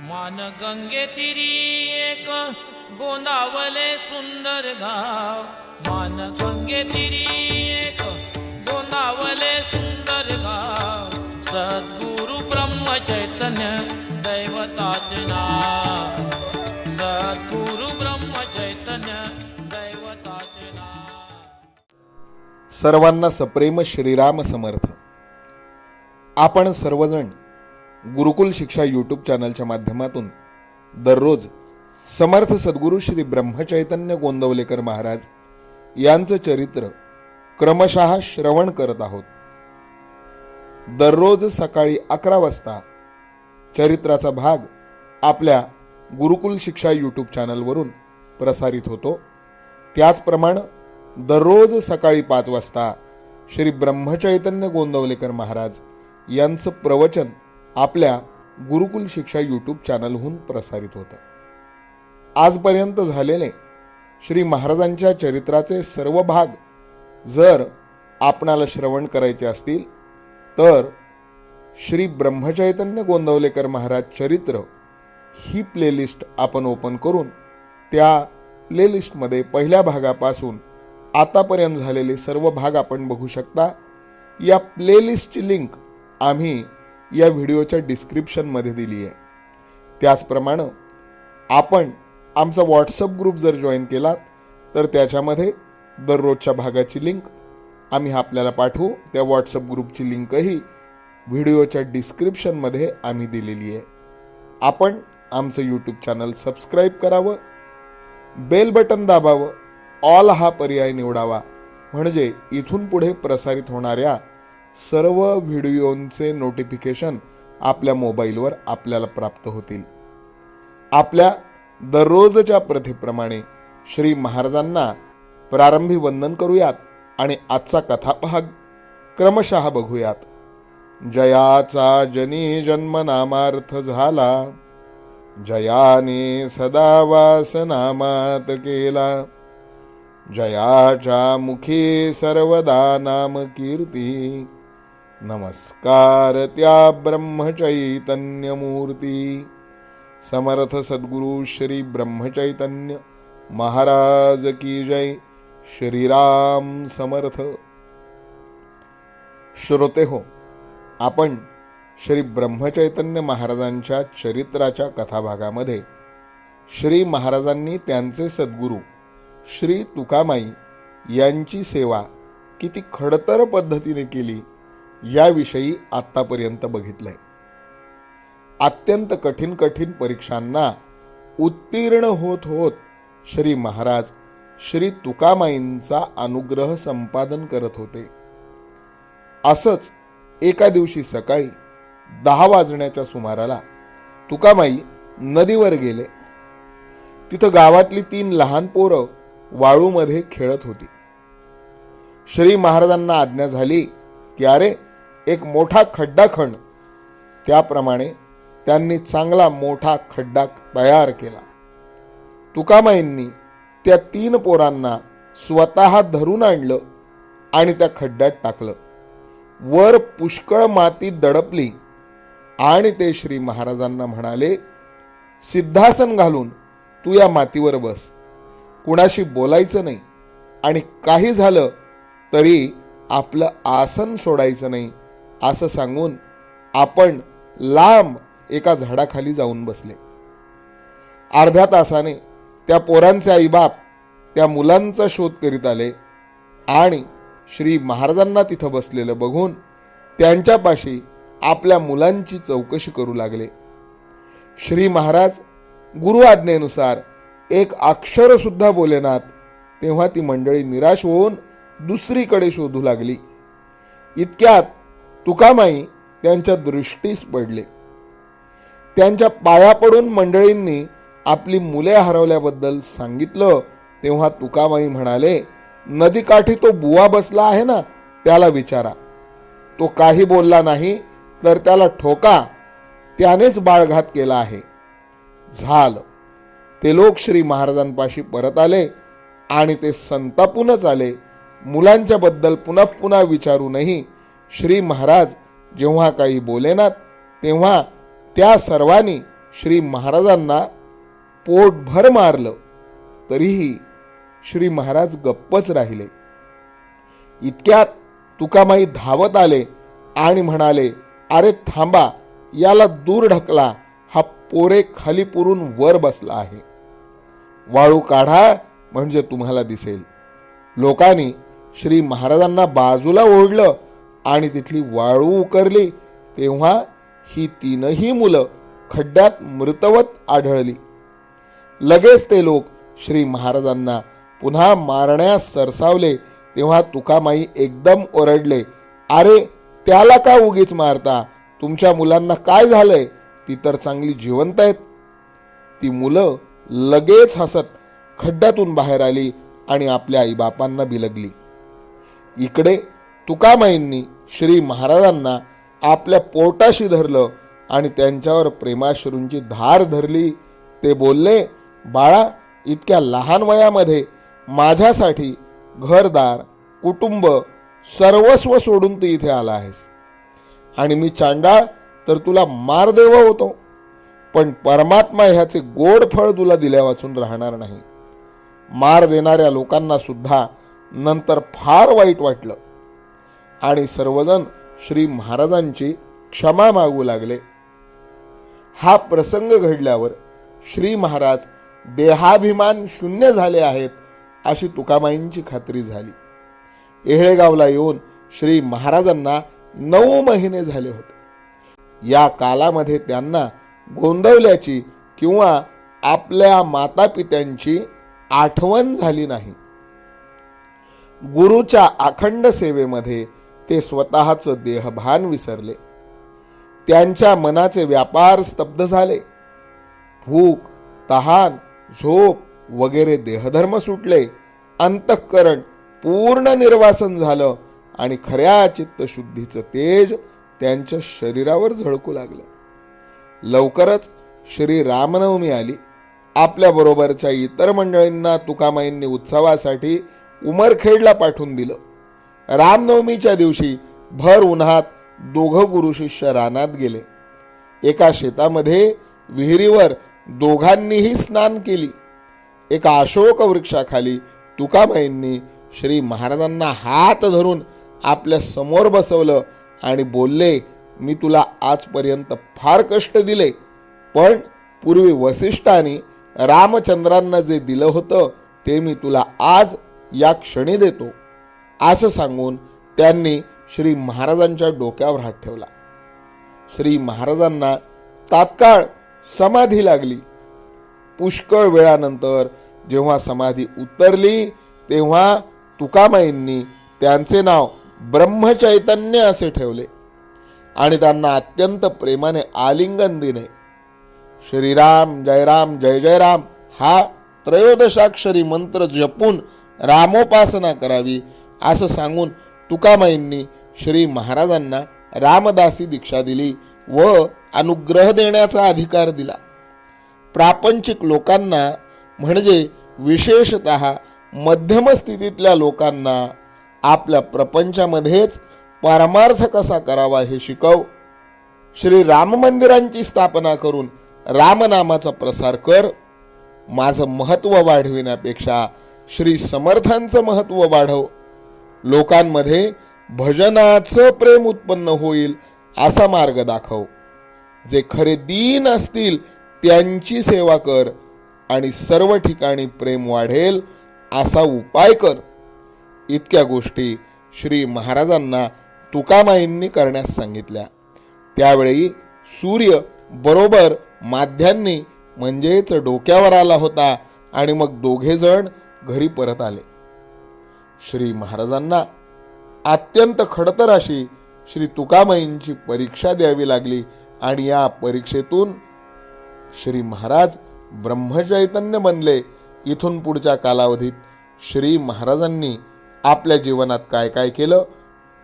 मान गंगे तिरी एक गोंदावले सुंदर गाव. मान गंगे तिरी एक गोंदावले सुंदर गाव. सद्गुरु ब्रह्म चैतन्य दैवताचे नाव. सद्गुरु ब्रह्म चैतन्य दैवताचे नाव. सर्वांना सप्रेम श्रीराम समर्थ. आपण सर्वजण गुरुकुल शिक्षा यूट्यूब चॅनलच्या माध्यमातून दररोज समर्थ सद्गुरू श्री ब्रह्मचैतन्य गोंदवलेकर महाराज यांचं चरित्र क्रमशः श्रवण करत आहोत. दररोज सकाळी अकरा वाजता चरित्राचा भाग आपल्या गुरुकुल शिक्षा यूट्यूब चॅनलवरून प्रसारित होतो. त्याचप्रमाणे दररोज सकाळी पाच वाजता श्री ब्रह्मचैतन्य गोंदवलेकर महाराज यांचं प्रवचन आपल्या गुरुकुल शिक्षा यूट्यूब चॅनलहून प्रसारित होतं. आजपर्यंत झालेले श्री महाराजांच्या चरित्राचे सर्व भाग जर आपणाला श्रवण करायचे असतील तर श्री ब्रह्मचैतन्य गोंदवलेकर महाराज चरित्र ही प्लेलिस्ट आपण ओपन करून त्या प्लेलिस्टमध्ये पहिल्या भागापासून आतापर्यंत झालेले सर्व भाग आपण बघू शकता. या प्लेलिस्टची लिंक आम्ही या व्हिडिओच्या डिस्क्रिप्शनमध्ये दिली आहे. त्याचप्रमाणे आपण आमचा व्हॉट्सअप ग्रुप जर जॉईन केलात तर त्याच्यामध्ये दररोजच्या भागाची लिंक आम्ही आपल्याला पाठवू. त्या व्हॉट्सअप ग्रुपची लिंकही व्हिडिओच्या डिस्क्रिप्शनमध्ये आम्ही दिलेली आहे. आपण आमचं यूट्यूब चॅनल सबस्क्राईब करावं बेल बटन दाबावं ऑल हा पर्याय निवडावा. म्हणजे इथून पुढे प्रसारित होणाऱ्या सर्व व्हिडिओंचे नोटिफिकेशन आपल्या मोबाईलवर आपल्याला प्राप्त होतील. आपल्या दररोजच्या प्रथेप्रमाणे श्री महाराजांना प्रारंभी वंदन करूयात आणि आजचा कथापहाग क्रमशः बघूयात. जयाचा जनी जन्मनामार्थ झाला. जयाने सदा वासनामात केला. जयाच्या मुखी सर्वदा नाम कीर्ती नमस्कार त्या ब्रह्मचैतन्यमूर्ती। समर्थ सद्गुरु श्री ब्रह्मचैतन्य महाराज की जय। श्रीराम समर्थ। श्रोते हो आपण श्री ब्रह्मचैतन्य महाराजांच्या चरित्राच्या कथाभागामध्ये श्री महाराजांनी त्यांचे सद्गुरू श्री तुकामाई यांची सेवा किती खडतर पद्धतीने केली याविषयी आत्तापर्यंत बघितलंय. अत्यंत कठीण कठीण परीक्षांना उत्तीर्ण होत होत श्री महाराज श्री तुकामाईंचा अनुग्रह संपादन करत होते. असंच एका दिवशी सकाळी दहा वाजण्याच्या सुमाराला तुकामाई नदीवर गेले. तिथं गावातली तीन लहान पोरं वाळूमध्ये खेळत होती. श्री महाराजांना आज्ञा झाली की अरे एक मोठा खड्डा खण त्याप्रमाणे त्यांनी चांगला मोठा खड्डा तयार केला. तुकामाईंनी त्या तीन पोरांना स्वतः धरून आणलं आणि त्या खड्ड्यात टाकलं. वर पुष्कळ माती दडपली आणि ते श्री महाराजांना म्हणाले सिद्धासन घालून तू या मातीवर बस. कुणाशी बोलायचं नाही आणि काही झालं तरी आपलं आसन सोडायचं नाही. असं सांगून आपण लांब एका झाडाखाली जाऊन बसले. अर्ध्या तासाने त्या पोरांचे आईबाप त्या मुलांचा शोध करीत आले आणि श्री महाराजांना तिथं बसलेलं बघून त्यांच्यापाशी आपल्या मुलांची चौकशी करू लागले. श्री महाराज गुरु आज्ञेनुसार एक अक्षरसुद्धा बोलेनात तेव्हा ती मंडळी निराश होऊन दुसरीकडे शोधू लागली. इतक्यात तुकामाई त्यांच्या दृष्टीस पडले. त्यांच्या पाया पडून मंडळींनी आपली मुले हरवल्याबद्दल सांगितलं तेव्हा तुकामाई म्हणाले नदीकाठी तो बुवा बसला आहे ना त्याला विचारा. तो काही बोलला नाही तर त्याला ठोका. त्यानेच बाळघात केला आहे. झालं. ते लोक श्री महाराजांपाशी परत आले आणि ते संतापूनच आले. मुलांच्याबद्दल पुन्हा पुन्हा विचारूनही श्री महाराज जेव्हा काही बोलेनात तेव्हा त्या सर्वांनी श्री महाराजांना पोटभर मारलं. तरीही श्री महाराज गप्पच राहिले. इतक्यात तुकामाई धावत आले आणि म्हणाले अरे थांबा याला दूर ढकला. हा पोरे खाली पुरून वर बसला आहे. वाळू काढा म्हणजे तुम्हाला दिसेल. लोकांनी श्री महाराजांना बाजूला ओढलं आणि तिथली वाळू उकरली तेव्हा ही तीनही मुलं खड्ड्यात मृतवत आढळली. लगेच ते लोक श्री महाराजांना पुन्हा मारण्यास सरसावले तेव्हा तुकामाई एकदम ओरडले अरे त्याला का उगीच मारता? तुमच्या मुलांना काय झालंय? ती तर चांगली जिवंत आहेत. ती मुलं लगेच हसत खड्ड्यातून बाहेर आली आणि आपल्या आईबापांना बिलगली. इकडे तुकामाईंनी श्री महाराजांना आपल्या पोटाशी धरलं आणि त्यांच्यावर प्रेमाश्रूंची धार धरली. ते बोलले बाळा इतक्या लहान वयामध्ये माझ्यासाठी घरदार कुटुंब सर्वस्व सोडून तू इथे आला आहेस. आणि मी चांडाळ तर तुला मार देव होतो. पण परमात्मा ह्याचे गोड फळ तुला दिल्या वाचून राहणार नाही. मार देणाऱ्या लोकांना सुद्धा नंतर फार वाईट वाटलं. आणि सर्वजण श्री महाराजांची क्षमा मागू लागले. हा प्रसंग घडल्यावर श्री महाराज देहाभिमान शून्य झाले आहेत अशी तुकामाईंची खात्री झाली. येळेगावला येऊन श्री महाराजांना नऊ महिने झाले होते. या कालामध्ये त्यांना गोंदवल्याची किंवा आपल्या मातापित्यांची आठवण झाली नाही. गुरुच्या अखंड सेवेमध्ये ते स्वतःचं देहभान विसरले. त्यांच्या मनाचे व्यापार स्तब्ध झाले. भूक तहान झोप वगैरे देहधर्म सुटले. अंतःकरण पूर्ण निर्वासन झालं आणि खऱ्या चित्तशुद्धीचं तेज त्यांच्या शरीरावर झळकू लागलं. लवकरच श्री रामनवमी आली. आपल्याबरोबरच्या इतर मंडळींना तुकामाईंनी उत्सवासाठी उमरखेडला पाठवून दिलं. रामनवमीच्या दिवशी भर उन्हात दोघं गुरु शिष्य रानात गेले. एका शेतामध्ये विहिरीवर दोघांनीही स्नान केली. एका अशोक वृक्षाखाली तुकाबाईंनी श्री महाराजांना हात धरून आपल्यासमोर बसवलं आणि बोलले मी तुला आजपर्यंत फार कष्ट दिले पण पूर्वी वसिष्ठाने रामचंद्रांना जे दिलं होतं ते मी तुला आज या क्षणी देतो. असं सांगून त्यांनी श्री महाराजांच्या डोक्यावर हात ठेवला. श्री महाराजांना तात्काळ समाधी लागली. पुष्कळ वेळानंतर जेव्हा समाधी उतरली तेव्हा तुकामाईंनी त्यांचे नाव ब्रह्मचैतन्य असे ठेवले आणि त्यांना अत्यंत प्रेमाने आलिंगन दिले. श्रीराम जयराम जय जय राम हा त्रयोदशाक्षरी मंत्र जपून रामोपासना करावी असं सांगून तुकामाईंनी श्री महाराजांना रामदासी दीक्षा दिली व अनुग्रह देण्याचा अधिकार दिला. प्रापंचिक लोकांना म्हणजे विशेषत मध्यम स्थितीतल्या लोकांना आपल्या प्रपंचामध्येच परमार्थ कसा करावा हे शिकव. श्री राम मंदिरांची स्थापना करून रामनामाचा प्रसार कर. माझं महत्त्व वाढविण्यापेक्षा श्री समर्थांचं महत्त्व वाढव. लोकांमध्ये भजनाचं प्रेम उत्पन्न होईल असा मार्ग दाखव. जे खरे दीन असतील त्यांची सेवा कर आणि सर्व ठिकाणी प्रेम वाढेल असा उपाय कर. इतक्या गोष्टी श्री महाराजांना तुकामाईंनी करण्यास सांगितल्या. त्यावेळी सूर्य बरोबर माध्यांनी म्हणजेच डोक्यावर आला होता आणि मग दोघेजण घरी परत आले. श्री महाराजांना अत्यंत खडतर अशी श्री तुकामाईंची परीक्षा द्यावी लागली आणि या परीक्षेतून श्री महाराज ब्रह्मचैतन्य बनले. इथून पुढच्या कालावधीत श्री महाराजांनी आपल्या जीवनात काय काय केलं?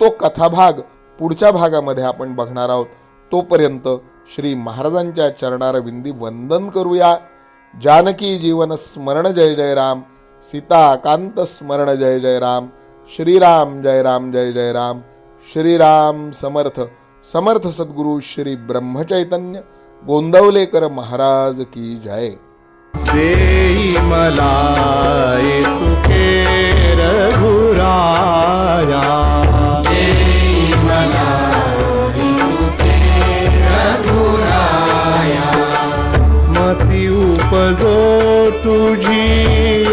तो कथाभाग पुढच्या भागामध्ये आपण बघणार आहोत. तोपर्यंत श्री महाराजांच्या चरणारविंदी वंदन करूया. जानकी जीवन स्मरण जय जय राम. सीता कांत स्मरण जय जय राम श्रीराम जय राम जय जय राम श्रीराम समर्थ समर्थ सद्गुरु श्री ब्रह्मचैतन्य गोंदवलेकर महाराज की जय. देई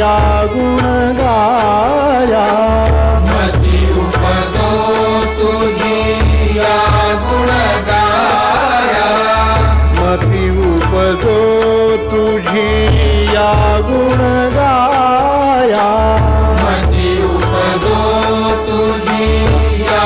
तेरा गाया मती उपजो तुझी या गुण गाया मती उपजो तुझी या उपजो तुझी या